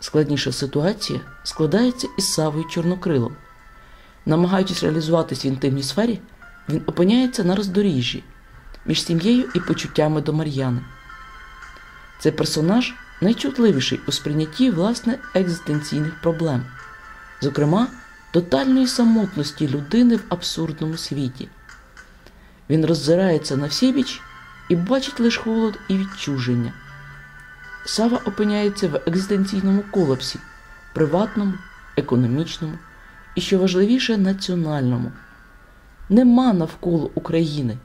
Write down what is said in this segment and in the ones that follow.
Складніша ситуація складається із Савою Чорнокрилом. Намагаючись реалізуватись в інтимній сфері, він опиняється на роздоріжжі між сім'єю і почуттями до Мар'яни. Цей персонаж найчутливіший у сприйнятті власне екзистенційних проблем, зокрема, тотальної самотності людини в абсурдному світі. Він роззирається на всібіч і бачить лише холод і відчуження. Сава опиняється в екзистенційному колапсі, приватному, економічному і, що важливіше, національному. Нема навколо України,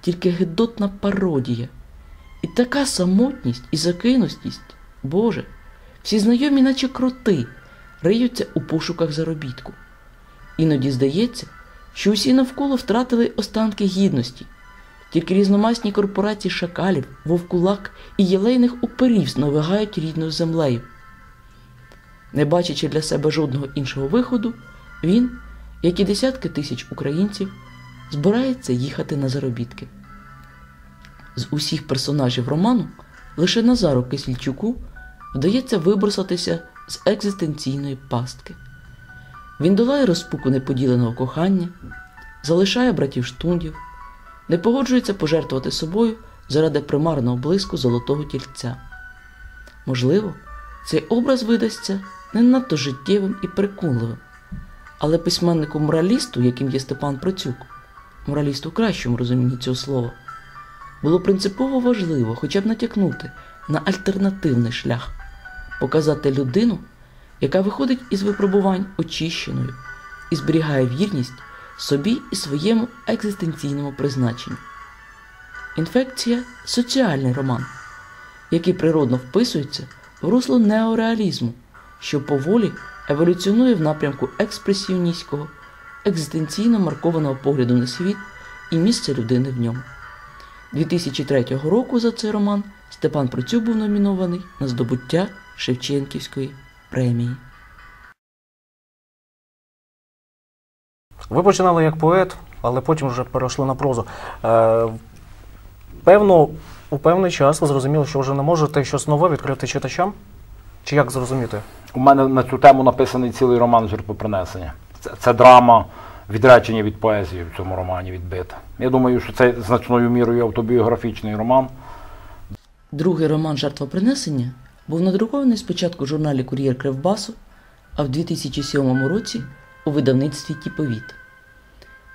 тільки гидотна пародія. І така самотність і закинутість, Боже, всі знайомі, наче кроти, риються у пошуках заробітку. Іноді здається, що усі навколо втратили останки гідності, тільки різномасні корпорації шакалів, вовкулак і єлейних уперів сновигають рідною землею. Не бачачи для себе жодного іншого виходу, він, як і десятки тисяч українців, збирається їхати на заробітки. З усіх персонажів роману лише Назару Кисільчуку вдається виброситися з екзистенційної пастки. Він долає розпуку неподіленого кохання, залишає братів штундів, не погоджується пожертвувати собою заради примарного блиску золотого тільця. Можливо, цей образ видасться не надто життєвим і переконливим, але письменнику моралісту, яким є Степан Процюк, мораліст у кращому розумінні цього слова, було принципово важливо хоча б натякнути на альтернативний шлях, показати людину, яка виходить із випробувань очищеною і зберігає вірність собі і своєму екзистенційному призначенню. Інфекція соціальний роман, який природно вписується в русло неореалізму, що поволі еволюціонує в напрямку експресіоністського, екзистенційно маркованого погляду на світ і місце людини в ньому. 2003 року за цей роман Степан Процюк був номінований на здобуття Шевченківської премії. Ви починали як поет, але потім вже перейшли на прозу. Е, певно, у певний час ви зрозуміли, що вже не можете щось нове відкрити читачам? Чи як зрозуміти? У мене на цю тему написаний цілий роман жертвопринесення. Це, це драма відречення від поезії в цьому романі відбита. Я думаю, що це значною мірою автобіографічний роман. Другий роман Жертвопринесення був надрукований спочатку в журналі Кур'єр Кривбасу, а в 2007 році у видавництві Тіповіт.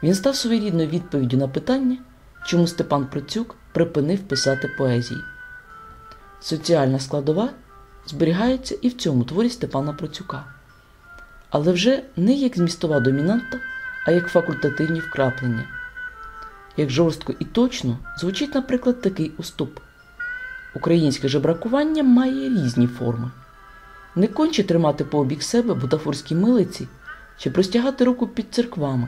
Він став своєрідною відповіддю на питання, чому Степан Процюк припинив писати поезії. Соціальна складова зберігається і в цьому творі Степана Процюка, але вже не як змістова домінанта, а як факультативні вкраплення. Як жорстко і точно звучить, наприклад, такий уступ. Українське жебракування має різні форми. Не конче тримати по обік себе бутафорські милиці чи простягати руку під церквами,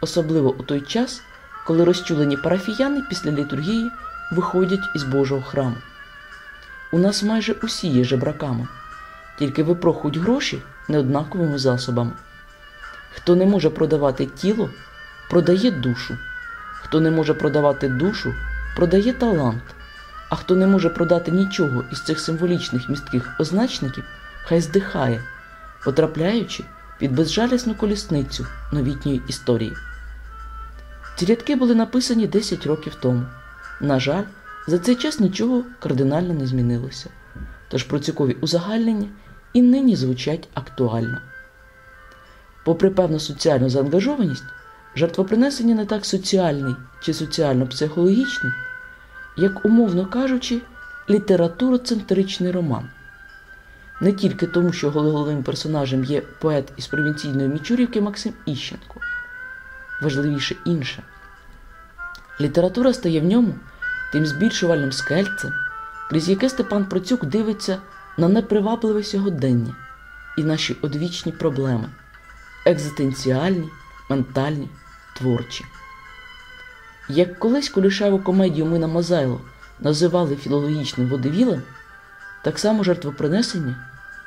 особливо у той час, коли розчулені парафіяни після літургії виходять із Божого храму. У нас майже усі є жебраками, тільки випрохують гроші неоднаковими засобами. Хто не може продавати тіло, продає душу. Хто не може продавати душу, продає талант. А хто не може продати нічого із цих символічних містких означників, хай здихає, потрапляючи під безжалісну колісницю новітньої історії. Ці рядки були написані 10 років тому. На жаль, за цей час нічого кардинально не змінилося, тож процюкові узагальнення і нині звучать актуально. Попри певну соціальну заангажованість, жертвопринесення не так соціальний чи соціально-психологічний, як, умовно кажучи, літературоцентричний роман. Не тільки тому, що головним персонажем є поет із провінційної Мічурівки Максим Іщенко. Важливіше інше. Література стає в ньому тим збільшувальним скельцем, крізь яке Степан Процюк дивиться на непривабливе сьогодення і наші одвічні проблеми екзистенціальні, ментальні, творчі. Як колись кулішеву комедію Мина Мазайло називали філологічним водевілем, так само жертвопринесення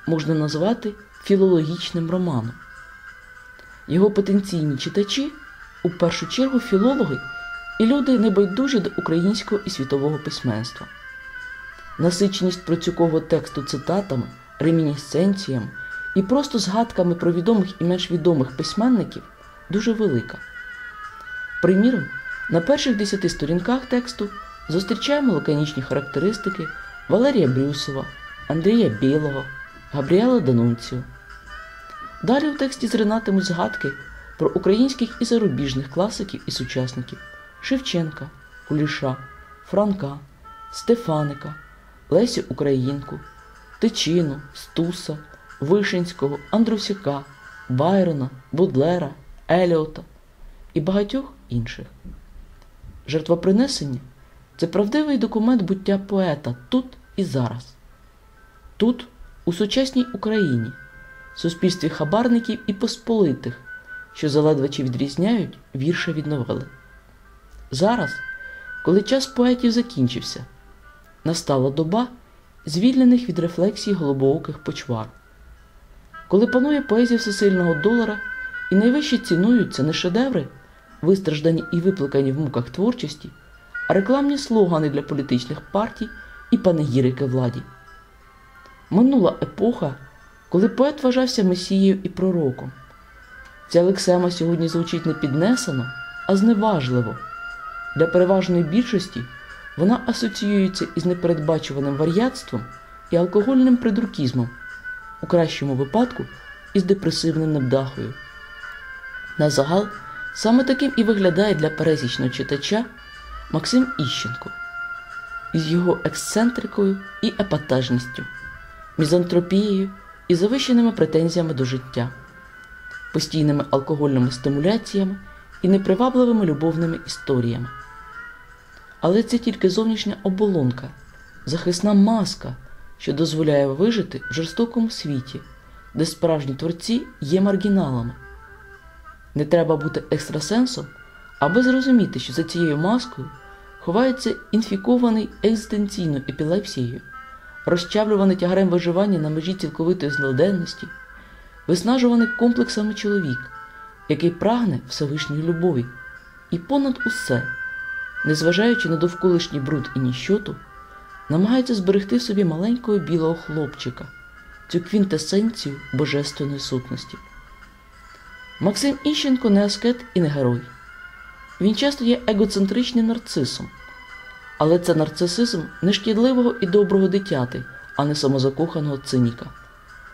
можна назвати філологічним романом. Його потенційні читачі у першу чергу філологи і люди небайдужі до українського і світового письменства. Насиченість процюкового тексту цитатами, ремінісценціями і просто згадками про відомих і менш відомих письменників дуже велика. Приміром, на перших десяти сторінках тексту зустрічаємо лаконічні характеристики Валерія Брюсова, Андрія Білого, Габріела Данунціо. Далі у тексті зринатимуть згадки про українських і зарубіжних класиків і сучасників Шевченка, Куліша, Франка, Стефаника, Лесю Українку, Тичину, Стуса, Вишинського, Андрусяка, Байрона, Будлера, Еліота і багатьох інших. Жертвопринесення це правдивий документ буття поета тут і зараз. Тут, у сучасній Україні, суспільстві хабарників і посполитих, що заледве чи відрізняють вірша від. Зараз, коли час поетів закінчився, настала доба звільнених від рефлексій голубооких почвар. Коли панує поезія всесильного долара і найвище цінуються не шедеври, вистраждані і виплакані в муках творчості, а рекламні слогани для політичних партій і панегірики владі. Минула епоха, коли поет вважався месією і пророком. Ця лексема сьогодні звучить не піднесено, а зневажливо. Для переважної більшості вона асоціюється із непередбачуваним вар'ятством і алкогольним придуркізмом, у кращому випадку із депресивним невдахою. На загал саме таким і виглядає для пересічного читача Максим Іщенко із його ексцентрикою і епатажністю, мізантропією і завищеними претензіями до життя, постійними алкогольними стимуляціями і непривабливими любовними історіями. Але це тільки зовнішня оболонка, захисна маска, що дозволяє вижити в жорстокому світі, де справжні творці є маргіналами. Не треба бути екстрасенсом, аби зрозуміти, що за цією маскою ховається інфікований екзистенційною епілепсією, розчавлюваний тягарем виживання на межі цілковитої злоденності, виснажуваний комплексами чоловік, який прагне Всевишньої любові, і понад усе, незважаючи на довколишній бруд і ніщоту, намагається зберегти в собі маленького білого хлопчика, цю квінтесенцію божественної сутності. Максим Іщенко не аскет і не герой. Він часто є егоцентричним нарцисом, але це нарцисизм нешкідливого і доброго дитяти, а не самозакоханого циніка.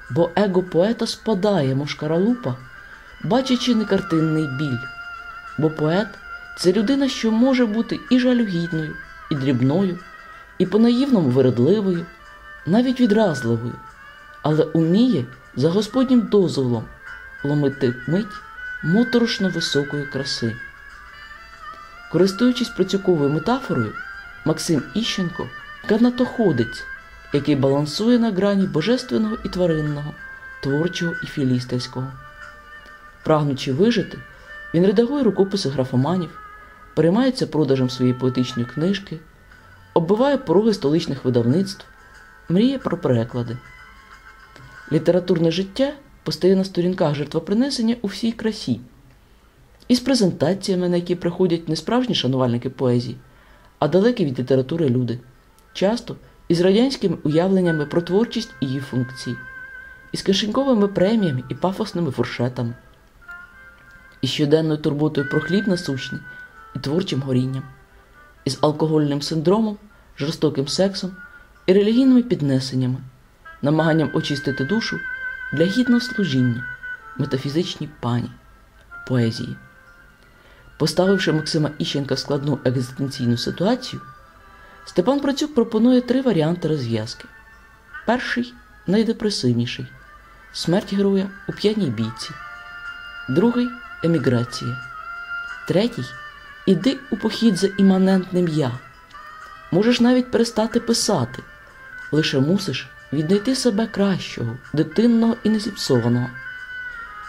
Бо его поета спадає, мов шкаралупа, бачачи некартинний біль. Бо поет це людина, що може бути і жалюгідною, і дрібною, і по-наївному вирадливою, навіть відразливою, але уміє за Господнім дозволом ломити мить моторошно високої краси. Користуючись процюковою метафорою, Максим Іщенко канатоходець, який балансує на грані божественного і тваринного, творчого і філістерського. Прагнучи вижити, він редагує рукописи графоманів, переймається продажем своєї поетичної книжки, оббиває пороги столичних видавництв, мріє про переклади. Літературне життя постає на сторінках жертвопринесення у всій красі, із презентаціями, на які приходять не справжні шанувальники поезії, а далекі від літератури люди, часто із радянськими уявленнями про творчість і її функції, із кишеньковими преміями і пафосними фуршетами, із щоденною турботою про хліб насущний і творчим горінням, із алкогольним синдромом, жорстоким сексом і релігійними піднесеннями, намаганням очистити душу для гідного служіння, метафізичній пані, поезії. Поставивши Максима Іщенка в складну екзистенційну ситуацію, Степан Процюк пропонує три варіанти розв'язки. Перший найдепресивніший смерть героя у п'яній бійці, другий еміграція, третій іди у похід за іманентним я. Можеш навіть перестати писати, лише мусиш віднайти себе кращого, дитинного і незіпсованого.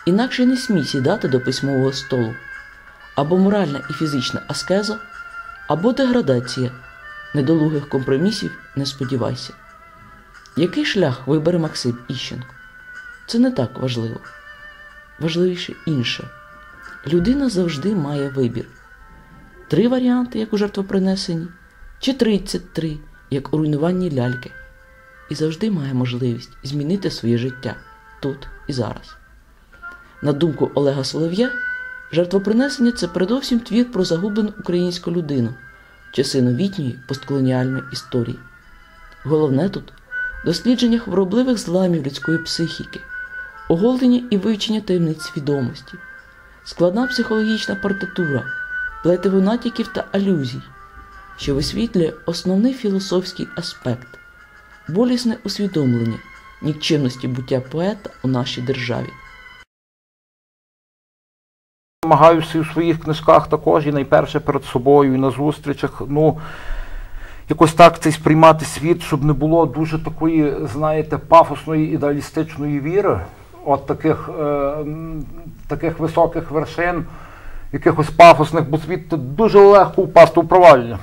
Інакше не смій сідати до письмового столу або моральна і фізична аскеза, або деградація, недолугих компромісів не сподівайся. Який шлях вибере Максим Іщенко? Це не так важливо. Важливіше інше. Людина завжди має вибір. Три варіанти, як у жертвопринесенні, чи 33, як у руйнуванні ляльки. і завжди має можливість змінити своє життя тут і зараз. На думку Олега Солов'я, жертвопринесення це передовсім твір про загублену українську людину часи новітньої постколоніальної історії. Головне тут дослідження хворобливих зламів людської психіки, оголення і вивчення таємниць свідомості, складна психологічна партитура, плетиво натяків та алюзій, що висвітлює основний філософський аспект болісне усвідомлення нікчемності буття поета у нашій державі. Намагаюся в своїх книжках також, і найперше перед собою, і на зустрічах. Ну, якось так цей сприймати світ, щоб не було дуже такої, знаєте, пафосної ідеалістичної віри, от таких, е, таких високих вершин, якихось пафосних, бо світ дуже легко впасти у провалля.